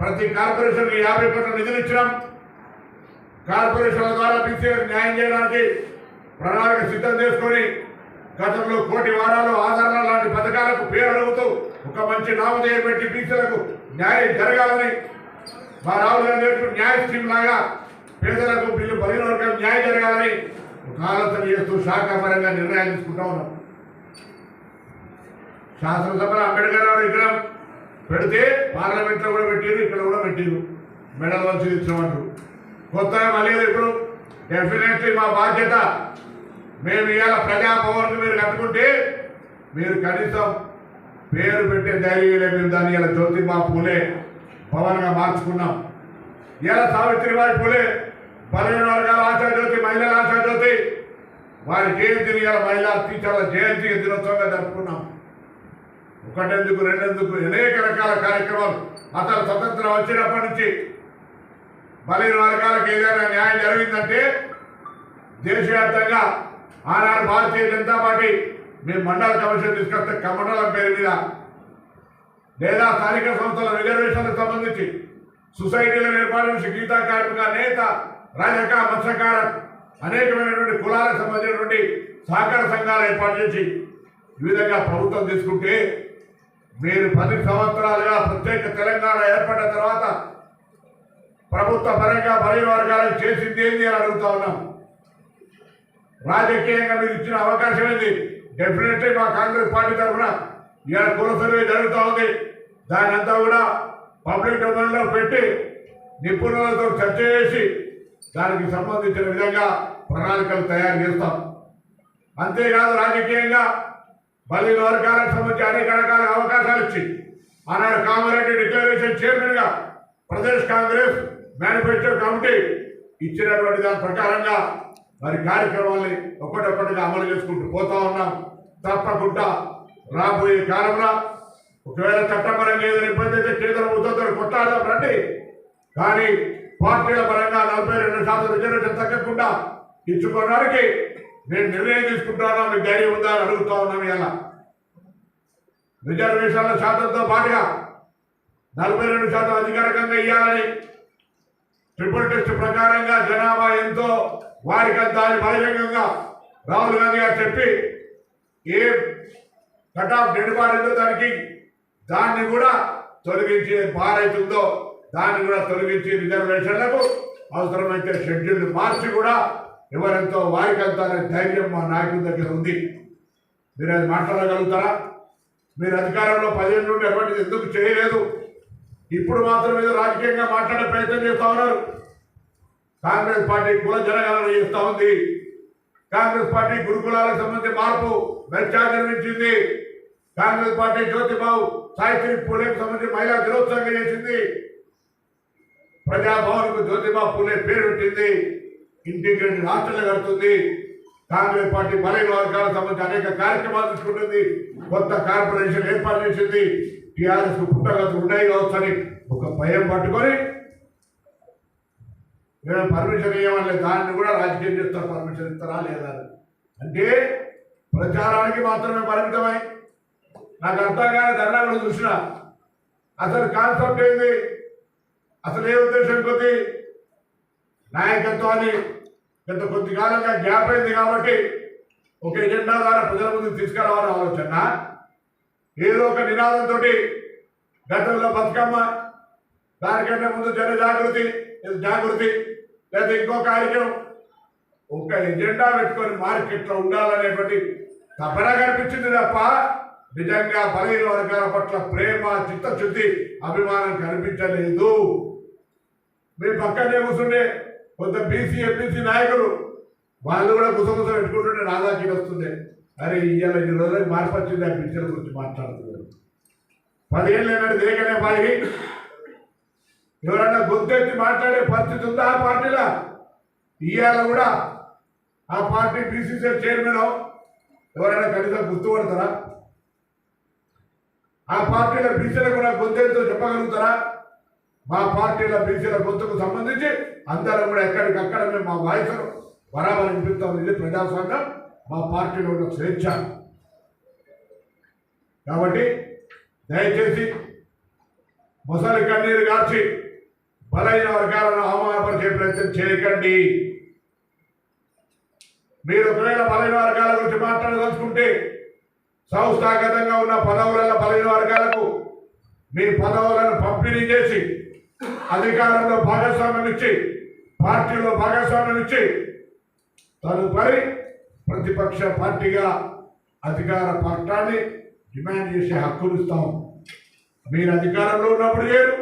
ప్రతి కార్పొరేషన్ యాభై కోట్ల నిధులు ఇచ్చినాం. కార్పొరేషన్ల ద్వారా బీసీలకు న్యాయం చేయడానికి ప్రణాళిక సిద్ధం చేసుకొని గతంలో కోటి వారాలు ఆదరణ లాంటి పథకాలకు పేరు అడుగుతూ ఒక మంచి నామధేయం పెట్టి బీసీలకు న్యాయం జరగాలని మా రాహుల్ గాంధీ న్యాయ స్కీమ్ లాగా పేదలకు బిల్లు బలిన వర్గాలకు న్యాయం జరగాలని ఒక ఆలోచన చేస్తూ శాఖాపరంగా నిర్ణయాలు తీసుకుంటా ఉన్నాం. శాసనసభలో అంబేద్కర్ గారు విగ్రహం పెడితే పార్లమెంట్లో కూడా పెట్టారు ఇక్కడ కూడా పెట్టారు మెడల్ వచ్చి ఇచ్చినట్టు కొత్తగా మళ్ళీ ఇప్పుడు డెఫినెట్లీ మా బాధ్యత. మేము ఇవాళ ప్రజాభవన్కి మీరు కట్టుకుంటే మీరు కనీసం పేరు పెట్టే ధైర్యం మేము దాన్ని ఇలా జ్యోతిబా పూలే. భవన్గా మార్చుకున్నాం. ఇలా సావిత్రిబాయి పూలే. పదిహేను వర్గాల ఆశాజ్యోతి మహిళల ఆశాజ్యోతి వారి జయంతిని ఇలా మహిళా టీచర్ల జయంతి దినోత్సవంగా జరుపుకున్నాం. ఒకటెందుకు రెండెందుకు? అనేక రకాల కార్యక్రమాలు. అతను స్వతంత్రం వచ్చినప్పటి నుంచి బలైన వర్గాలకు ఏదైనా న్యాయం జరిగిందంటే దేశవ్యాప్తంగా ఆనాడు భారతీయ జనతా పార్టీ మేము మండల కమిషన్ తీసుకొస్తే కమండలం పేరు మీద లేదా స్థానిక సంస్థల రిజర్వేషన్లకు సంబంధించి సొసైటీలను ఏర్పాటు చేసి గీతా కార్మిక నేత రాజక మత్స్యకార అనేకమైనటువంటి కులాలకు సంబంధించినటువంటి సహకార సంఘాలు ఏర్పాటు చేసి ఈ విధంగా ప్రభుత్వం తీసుకుంటే మీరు పది సంవత్సరాలుగా ప్రత్యేక తెలంగాణ ఏర్పడిన తర్వాత ప్రభుత్వ పరంగా బలైన వర్గాలకు చేసింది ఏంది అని అడుగుతా ఉన్నాం. రాజకీయంగా మీరు ఇచ్చిన అవకాశం ఏంది? డెఫినెట్లీ మా కాంగ్రెస్ పార్టీ తరఫున ఇవాళ కుల సర్వే జరుగుతూ ఉంది. దాని అంతా కూడా పబ్లిక్ డొమైన్లో పెట్టి నిపుణులతో చర్చ చేసి దానికి సంబంధించిన విధంగా ప్రణాళికలు తయారు చేస్తాం. అంతేకాదు రాజకీయంగా బలి వర్గాలకు సంబంధించి అనేక రకాల అవకాశాలు ఇచ్చి ఆనాడు కామారెడ్డి డిక్లరేషన్ చైర్మన్గా ప్రదేశ్ కాంగ్రెస్ మేనిఫెస్టో కమిటీ ఇచ్చినటువంటి దాని ప్రకారంగా మరి కార్యక్రమాల్ని ఒక్కటొక్కటిగా అమలు చేసుకుంటూ పోతా ఉన్నాం. తప్పకుండా రాబోయే కాలంలో ఒకవేళ చట్టపరంగా ఏదైనా ఇబ్బంది అయితే కేంద్ర ప్రభుత్వంతో కొట్టాడదాం రండి. కానీ పార్టీల పరంగా నలభై రెండు శాతం రిజర్వేషన్ తగ్గకుండా ఇచ్చుకోవడానికి నేను నిర్ణయం తీసుకుంటాను మీకు ధైర్యం ఉందా అని అడుగుతా ఉన్నాను ఇలా రిజర్వేషన్ల శాతంతో పాటుగా నలభై రెండు శాతం అధికారికంగా ఇవ్వాలని ట్రిపుల్ టెస్ట్ ప్రకారంగా జనాభా ఎంతో వారికి అని బహిరంగంగా రాహుల్ గాంధీ గారు చెప్పి ఏ కట్ ఆఫ్ నెడుబారిందో దానికి దాన్ని కూడా తొలగించి భారైతుందో దాన్ని కూడా తొలగించి రిజర్వేషన్లకు అవసరమైతే షెడ్యూల్ మార్చి కూడా ఎవరెంతో వారికంతా అనే ధైర్యం మా నాయకుల దగ్గర ఉంది. మీరు అది మాట్లాడగలుగుతారా? మీరు అధికారంలో పదిహేను నుండి ఎటువంటి ఎందుకు చేయలేదు? ఇప్పుడు మాత్రం ఏదో రాజకీయంగా మాట్లాడే ప్రయత్నం చేస్తా ఉన్నారు. కాంగ్రెస్ పార్టీ కుల జనగణన చేస్తా ఉంది. కాంగ్రెస్ పార్టీ గురుకులాలకు సంబంధించి మార్పు మెచ్చా నిర్మించింది. కాంగ్రెస్ పార్టీ జ్యోతిబాబు సావిత్రి పూలేకి సంబంధించి మహిళా దినోత్సవంగా చేసింది. ప్రజాభవన్కు జ్యోతిబాబు పూలే పేరు పెట్టింది. ఇంటిగ్రేటెడ్ హాస్టల్ కడుతుంది. కాంగ్రెస్ పార్టీ బలైన వర్గాలకు సంబంధించి అనేక కార్యక్రమాలు తీసుకుంటుంది. కొత్త కార్పొరేషన్ ఏర్పాటు చేసింది. టీఆర్ఎస్కు పుట్టగతులు ఉన్నాయి కావచ్చని ఒక భయం పట్టుకొని మేము పర్మిషన్ ఇవ్వమని దాన్ని కూడా రాజకీయం చేస్తారు. పర్మిషన్ ఇస్తారా లేదా అని. అంటే ప్రచారానికి మాత్రమే పరిమితమై నాకు అర్థం కానీ ధర్నా కూడా చూసిన. అసలు కాన్సెప్ట్ ఏంది? అసలు ఏ ఉద్దేశం కొద్ది? నాయకత్వాన్ని గత కొద్ది కాలంగా గ్యాప్ అయింది కాబట్టి ఒక ఎజెండా ద్వారా ప్రజల ముందుకు తీసుకురావాలని ఆలోచన. ఏదో ఒక నినాదంతో గతంలో బతుకమ్మ దానికంటే ముందు జన జాగృతి జాగృతి లేదా ఇంకో కార్యక్రమం. ఒక ఎజెండా పెట్టుకొని మార్కెట్లో ఉండాలనేటువంటి తపన కనిపించింది తప్ప నిజంగా బలహీన వర్గాల పట్ల ప్రేమ చిత్తశుద్ధి అభిమానం కనిపించలేదు. మీ పక్కనే కూర్చుండే కొంత బీసీ ఎంపీసీ నాయకులు వాళ్ళు కూడా గుసగుస పెట్టుకుంటుంటే నా వస్తుండే అరే ఇవాళ ఇన్ని రోజులకి మార్పు వచ్చింది? ఆ పిక్చర్ గురించి మాట్లాడుతున్నారు. పదిహేళ్ళు ఏనాడు దేకనే పాయి. ఎవరన్నా గొంతెత్తి మాట్లాడే పరిస్థితి ఉందా ఆ పార్టీలో? ఇవాళ కూడా ఆ పార్టీ బీసీసీ చైర్మన్ ఎవరైనా కనీసం గుర్తుపడతారా ఆ పార్టీల బీసీలకు కూడా గొంతెత్తుతో చెప్పగలుగుతారా? మా పార్టీల బీసీల గొంతుకు సంబంధించి అందరం కూడా ఎక్కడికక్కడ మేము మా వాయిస్ బరాబర్ వినిపిస్తాం. ఇది ప్రజాస్వామ్యం. మా పార్టీలో ఉన్న స్వేచ్ఛ. కాబట్టి దయచేసి ముసలి కన్నీరు కాచి బలైన వర్గాలను అవమానపరిచే ప్రయత్నం చేయకండి. మీరు ఒకవేళ బలైన వర్గాల గురించి మాట్లాడదలుచుకుంటే సంస్థాగతంగా ఉన్న పదవులలో బలైన వర్గాలకు మీ పదవులను పంపిణీ చేసి అధికారంలో భాగస్వామ్యం ఇచ్చి పార్టీలో భాగస్వామ్యం ఇచ్చి తదుపరి ప్రతిపక్ష పార్టీగా అధికార పట్టాన్ని డిమాండ్ చేసే హక్కులు ఇస్తాం. మీరు అధికారంలో ఉన్నప్పుడు లేరు